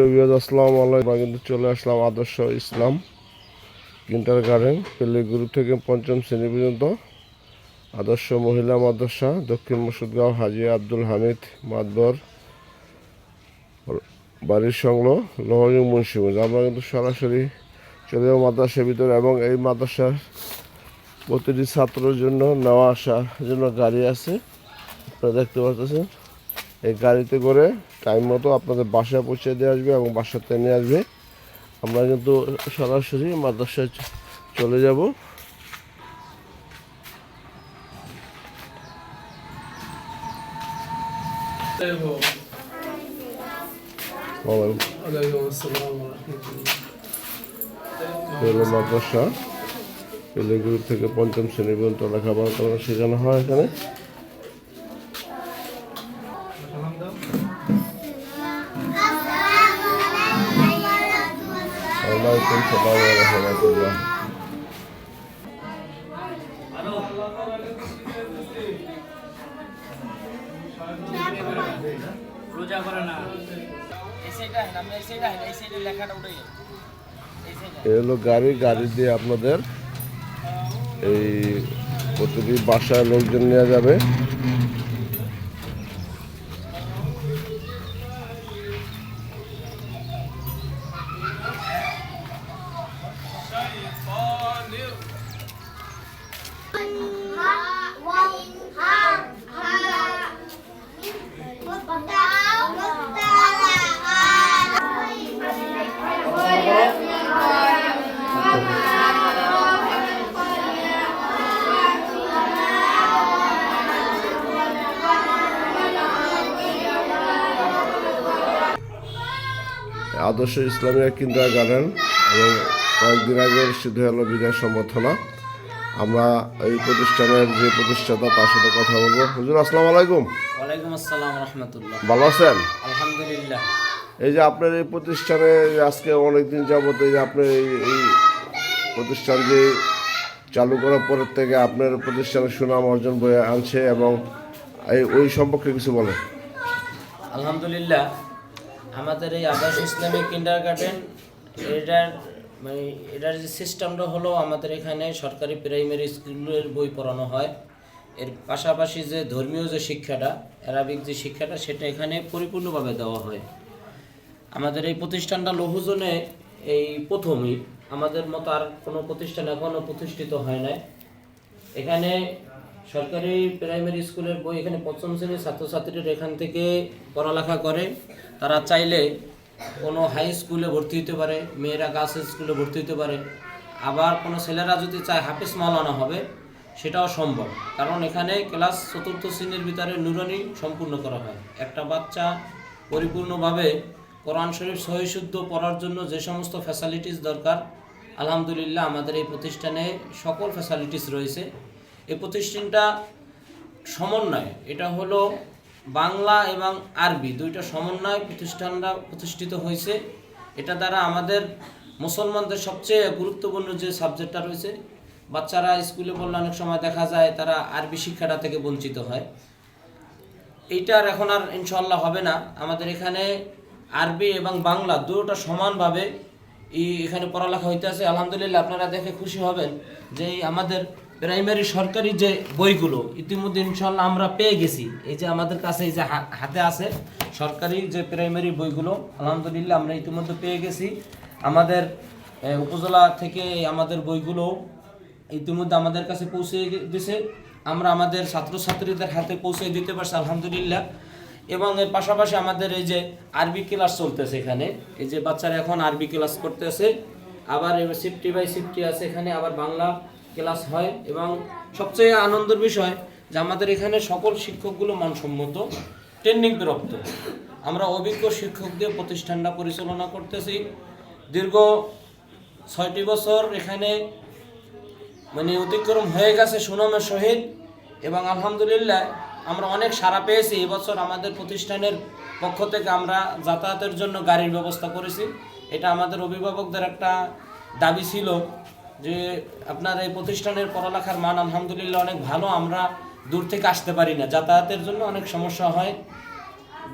আসসালামু আলাইকুম। কিন্তু চলে আসলাম আদর্শ ইসলাম কিন্টার গার্ডেন পেলেগুরু থেকে পঞ্চম শ্রেণি পর্যন্ত। আদর্শ মহিলা মাদ্রাসা, দক্ষিণ মুর্শিদগাঁও হাজি আব্দুল হামিদ মাদবর বাড়ির সংলগ্ন লোহরিং মুন্সিগঞ্জ। আমরা কিন্তু সরাসরি চলে যাব মাদ্রাসার ভিতরে এবং এই মাদ্রাসার প্রতিটি ছাত্রের জন্য নেওয়া আসার জন্য গাড়ি আছে। আপনারা দেখতে পাচ্ছেন এই গাড়িতে করে টাইম মতো আপনাদের বাসা পৌঁছে দিয়ে আসবে এবং বাসাতে নিয়ে আসবে। আমরা কিন্তু সরাসরি মাদ্রাসায় চলে যাব। মাদ্রাসা। পেলে থেকে পঞ্চম শ্রেণি পর্যন্ত লেখাপড়া করানো শেখানো হয় এখানে। এ হলো গাড়ি গাড়ি দিয়ে আপনাদের এই প্রতিটি বাসায় লোকজন নিয়ে যাবে। আদর্শ ইসলামিয়া কিন্দ্রা গার্ডেন এবং কয়েকদিন আগে সিদ্ধ হলো বিদায় সম্বর্ধনা আমরা এই প্রতিষ্ঠানের যে প্রতিষ্ঠাতা তার সাথে কথা বলব। হুজুর আসসালামু আলাইকুম। ওয়ালাইকুম আসসালাম রহমতুল্লাহ। ভালো আছেন? আলহামদুলিল্লাহ। এই যে আপনার এই প্রতিষ্ঠানে আজকে অনেক দিন যাবত এই যে আপনার এই এই প্রতিষ্ঠান যে চালু করার পরের থেকে আপনার প্রতিষ্ঠানের সুনাম অর্জন বয়ে আনছে এবং এই ওই সম্পর্কে কিছু বলেন। আলহামদুলিল্লাহ আমাদের এই আদর্শ ইসলামিক কিন্ডার গার্ডেন এটার মানে এটার যে সিস্টেমটা হলো আমাদের এখানে সরকারি প্রাইমারি স্কুলের বই পড়ানো হয়। এর পাশাপাশি যে ধর্মীয় যে শিক্ষাটা অ্যারাবিক যে শিক্ষাটা, সেটা এখানে পরিপূর্ণভাবে দেওয়া হয়। আমাদের এই প্রতিষ্ঠানটা লৌহজনে এই প্রথমই। আমাদের মতো আর কোনো প্রতিষ্ঠান এখনও প্রতিষ্ঠিত হয় নাই। এখানে সরকারি প্রাইমারি স্কুলের বই এখানে পঞ্চম শ্রেণির ছাত্রছাত্রীরা এখান থেকে পড়ালেখা করে। তারা চাইলে কোনো হাই স্কুলে ভর্তি হতে পারে, মেয়েরা গার্লস স্কুলে ভর্তি হতে পারে। আবার কোনো ছেলেরা যদি চায় হাফিজ মাওলানা হবে, সেটাও সম্ভব। কারণ এখানে ক্লাস চতুর্থ শ্রেণির ভিতরে নুরানি সম্পূর্ণ করা হয়। একটা বাচ্চা পরিপূর্ণভাবে কোরআন শরীফ সহিশুদ্ধ পড়ার জন্য যে সমস্ত ফ্যাসিলিটিস দরকার, আলহামদুলিল্লাহ আমাদের এই প্রতিষ্ঠানে সকল ফ্যাসিলিটিস রয়েছে। এই প্রতিষ্ঠানটা সমন্বয়। এটা হলো বাংলা এবং আরবি, দুইটা সমন্বয় প্রতিষ্ঠানটা প্রতিষ্ঠিত হয়েছে। এটা দ্বারা আমাদের মুসলমানদের সবচেয়ে গুরুত্বপূর্ণ যে সাবজেক্টটা রয়েছে, বাচ্চারা স্কুলে পড়লে অনেক সময় দেখা যায় তারা আরবি শিক্ষাটা থেকে বঞ্চিত হয়। এইটার এখন আর ইনশাল্লাহ হবে না। আমাদের এখানে আরবি এবং বাংলা দুটোটা সমানভাবে এখানে পড়ালেখা হইতে আছে আলহামদুলিল্লাহ, আপনারা দেখে খুশি হবেন যে আমাদের প্রাইমারি সরকারি যে বইগুলো, ইতিমধ্যে ইনশাল্লাহ আমরা পেয়ে গেছি। এই যে আমাদের কাছে এই যে হাতে আছে সরকারি যে প্রাইমারি বইগুলো, আলহামদুলিল্লাহ আমরা ইতিমধ্যে পেয়ে গেছি। আমাদের উপজেলা থেকে আমাদের বইগুলো ইতিমধ্যে আমাদের কাছে পৌঁছে দিছে। আমরা আমাদের ছাত্রছাত্রীদের হাতে পৌঁছে দিতে পারছি, আলহামদুলিল্লাহ। এবং এর পাশাপাশি আমাদের এই যে আরবি ক্লাস চলতেছে এখানে। এই যে বাচ্চারা এখন আরবি ক্লাস করতেছে। আবার সিফটি বাই সিফটি আছে এখানে, আবার বাংলা ক্লাস হয় এবং সবচেয়ে আনন্দের বিষয় যে আমাদের এখানে সকল শিক্ষকগুলো মানসম্মত ট্রেনিং প্রাপ্ত আমরা অভিজ্ঞ শিক্ষক দিয়ে প্রতিষ্ঠানটা পরিচালনা করতেছি। দীর্ঘ ছয়টি বছর এখানে মানে অতিক্রম হয়ে গেছে সুনামের সহিত এবং আলহামদুলিল্লাহ আমরা অনেক সাড়া পেয়েছি। এবছর আমাদের প্রতিষ্ঠানের পক্ষ থেকে আমরা যাতায়াতের জন্য গাড়ির ব্যবস্থা করেছি। এটা আমাদের অভিভাবকদের একটা দাবি ছিল যে আপনার এই প্রতিষ্ঠানের পড়ালেখার মান আলহামদুলিল্লাহ অনেক ভালো, আমরা দূর থেকে আসতে পারি না। যাতায়াতের জন্য অনেক সমস্যা হয়।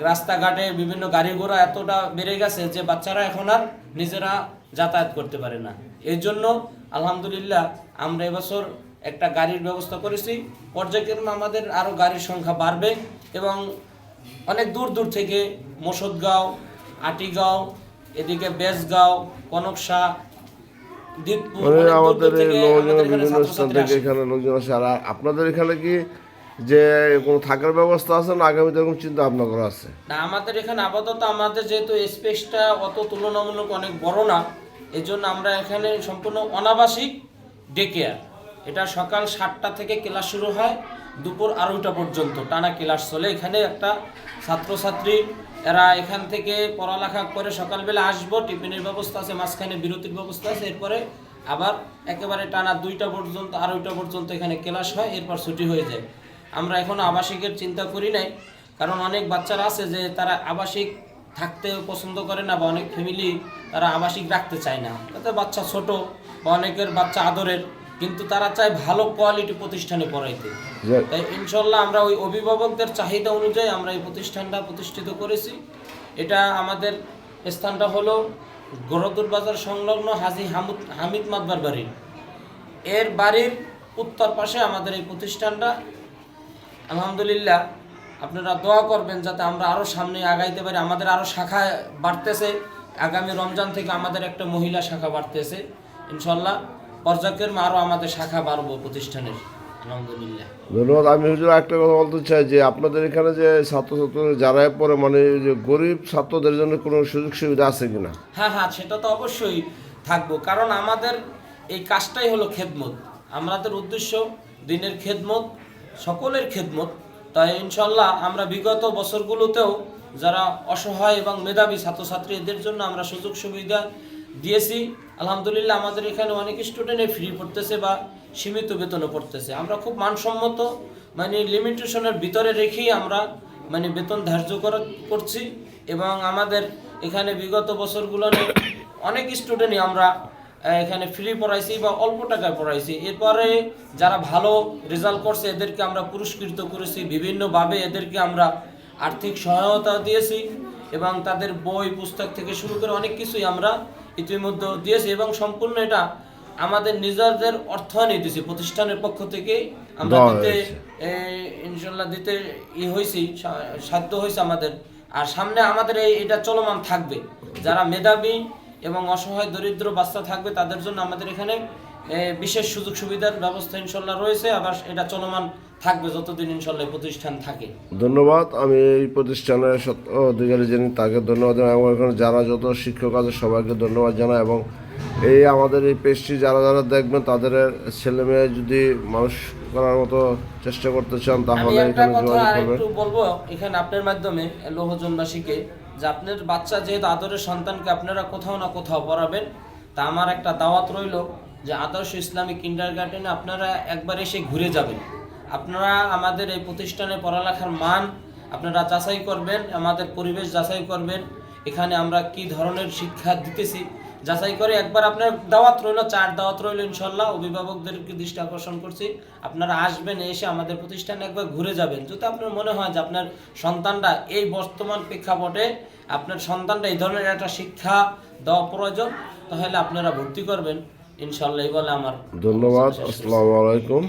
রাস্তাঘাটে বিভিন্ন গাড়ি ঘোড়া এতটা বেড়ে গেছে যে বাচ্চারা এখন আর নিজেরা যাতায়াত করতে পারে না। এই জন্য আলহামদুলিল্লাহ আমরা এবছর একটা গাড়ির ব্যবস্থা করেছি। পর্যায়ক্রমে আমাদের আরও গাড়ির সংখ্যা বাড়বে এবং অনেক দূর দূর থেকে মোসদগাঁও, আটিগাঁও, এদিকে বেসগাঁও, কনকশা মানে অনেক আমাদের এই থেকে লোকজন বিভিন্ন স্থান থেকে এখানে লোকজন আসে। আর আপনাদের এখানে কি যে কোনো থাকার ব্যবস্থা আছে না আগামীতে এরকম চিন্তা ভাবনা করা আছে? না আমাদের এখানে আপাতত আমাদের যেহেতু স্পেসটা অত তুলনামূলক অনেক বড় না এই জন্য আমরা এখানে সম্পূর্ণ অনাবাসিক ডে কেয়ার এটা সকাল সাতটা থেকে ক্লাস শুরু হয় দুপুর আড়াইটা পর্যন্ত। টানা ক্লাস চলে। এখানে একটা ছাত্রছাত্রী এরা এখান থেকে পড়ালেখা করে সকালবেলা আসব, টিফিনের ব্যবস্থা আছে, মাঝখানে বিরতির ব্যবস্থা আছে, এরপরে আবার একেবারে টানা দুইটা পর্যন্ত, আড়াইটা পর্যন্ত এখানে ক্লাস হয়, এরপর ছুটি হয়ে যায়। আমরা এখন আবাসিকের চিন্তা করি নাই, কারণ অনেক বাচ্চারা আছে যে তারা আবাসিক থাকতে পছন্দ করে না বা অনেক ফ্যামিলি তারা আবাসিক রাখতে চায় না। তাতে বাচ্চা ছোট বা অনেকের বাচ্চা আদরের কিন্তু তারা চায় ভালো কোয়ালিটি প্রতিষ্ঠানে পড়াইতে। তাই ইনশাল্লাহ আমরা ওই অভিভাবকদের চাহিদা অনুযায়ী আমরা এই প্রতিষ্ঠানটা প্রতিষ্ঠিত করেছি। এটা আমাদের স্থানটা হলো গরদুর বাজার সংলগ্ন হাজি হামুদ হামিদ মাদবার বাড়ি। এর বাড়ির উত্তর পাশে আমাদের এই প্রতিষ্ঠানটা। আলহামদুলিল্লাহ আপনারা দোয়া করবেন যাতে আমরা আরও সামনে আগাইতে পারি। আমাদের আরও শাখা বাড়তেছে। আগামী রমজান থেকে আমাদের একটা মহিলা শাখা বাড়তেছে। ইনশাল্লাহ পর্যায়ক্রমে আরও আমাদের শাখা বাড়বো প্রতিষ্ঠানের। আলহামদুলিল্লাহ। ধন্যবাদ। আমি হুজুর একটা কথা বলতে চাই যে আপনাদের এখানে যে ছাত্রছাত্রী যারা পড়ে মানে যে গরিব ছাত্রদের জন্য কোনো সুযোগ সুবিধা আছে কিনা? হ্যাঁ হ্যাঁ সেটা তো অবশ্যই থাকব। কারণ আমাদের এই কাজটাই হলো খেদমত। আমাদের উদ্দেশ্য দিনের খেদমত সকলের খেদমত। তাই ইনশাল্লাহ আমরা বিগত বছরগুলোতেও যারা অসহায় এবং মেধাবী ছাত্রছাত্রী এদের জন্য আমরা সুযোগ সুবিধা দিয়েছি। আলহামদুলিল্লাহ আমাদের এখানে অনেক স্টুডেন্টে ফ্রি পড়তেছে বা সীমিত বেতনে পড়তেছে। আমরা খুব মানসম্মত মানে লিমিটেশনের ভিতরে রেখেই আমরা মানে বেতন ধার্য করা, করছি এবং আমাদের এখানে বিগত বছরগুলো অনেক স্টুডেন্টই আমরা এখানে ফ্রি পড়াইছি বা অল্প টাকায় পড়াইছি। এরপরে যারা ভালো রেজাল্ট করছে, এদেরকে আমরা পুরস্কৃত করেছি। বিভিন্নভাবে এদেরকে আমরা আর্থিক সহায়তা দিয়েছি। এবং তাদের বই পুস্তক থেকে শুরু করে অনেক কিছুই আমরা ইতিমধ্যে দিয়েছি এবং সম্পূর্ণ এটা আমাদের নিজেদের অর্থায়নই দিয়েছি প্রতিষ্ঠানের পক্ষ থেকে আমরা দিতে ইনশাল্লাহ দিতে ই হয়েছি সাধ্য হয়েছে আমাদের। আর সামনে আমাদের এই এটা চলমান থাকবে। যারা মেধাবী এবং অসহায় দরিদ্র বাচ্চা থাকবে তাদের জন্য আমাদের এখানে বিশেষ সুযোগ সুবিধার ব্যবস্থা ইনশাল্লাহ রয়েছে। আবার এটা চলমান থাকবে যতদিন ইনশাল্লাহ প্রতিষ্ঠান থাকে। ধন্যবাদ। আমি এই প্রতিষ্ঠানের অধিকারী যিনি তাকে ধন্যবাদ এবং এখানে যারা যত শিক্ষক আছে সবাইকে ধন্যবাদ জানাই এবং এই আমাদের এই পেজটি যারা যারা দেখবেন তাদের ছেলে মেয়ে যদি মানুষ করার মতো চেষ্টা করতে চান তাহলে এখানে যোগাযোগ করবেন। একটু বলব এখানে আপনার মাধ্যমে লোহজনবাসীকে যে আপনার বাচ্চা যেহেতু আদরের সন্তানকে আপনারা কোথাও না কোথাও পড়াবেন তা আমার একটা দাওয়াত রইল যে আদর্শ ইসলামিক কিন্ডার গার্ডেনে আপনারা একবার এসে ঘুরে যাবেন। আপনারা আমাদের এই প্রতিষ্ঠানে পড়ালেখার মান আপনারা যাচাই করবেন আমাদের পরিবেশ যাচাই করবেন এখানে আমরা কি ধরনের শিক্ষা দিতেছি যাচাই করে একবার আপনার দাওয়াত রইল চার দাওয়াত রইল ইনশাল্লাহ অভিভাবকদেরকে দৃষ্টি আকর্ষণ করছি। আপনারা আসবেন এসে আমাদের প্রতিষ্ঠানে একবার ঘুরে যাবেন। যদি আপনার মনে হয় যে আপনার সন্তানটা এই বর্তমান প্রেক্ষাপটে আপনার সন্তানটা এই ধরনের একটা শিক্ষা দেওয়া প্রয়োজন তাহলে আপনারা ভর্তি করবেন। ইনশাল্লাহ এই বলে আমার ধন্যবাদ আসসালামু আলাইকুম।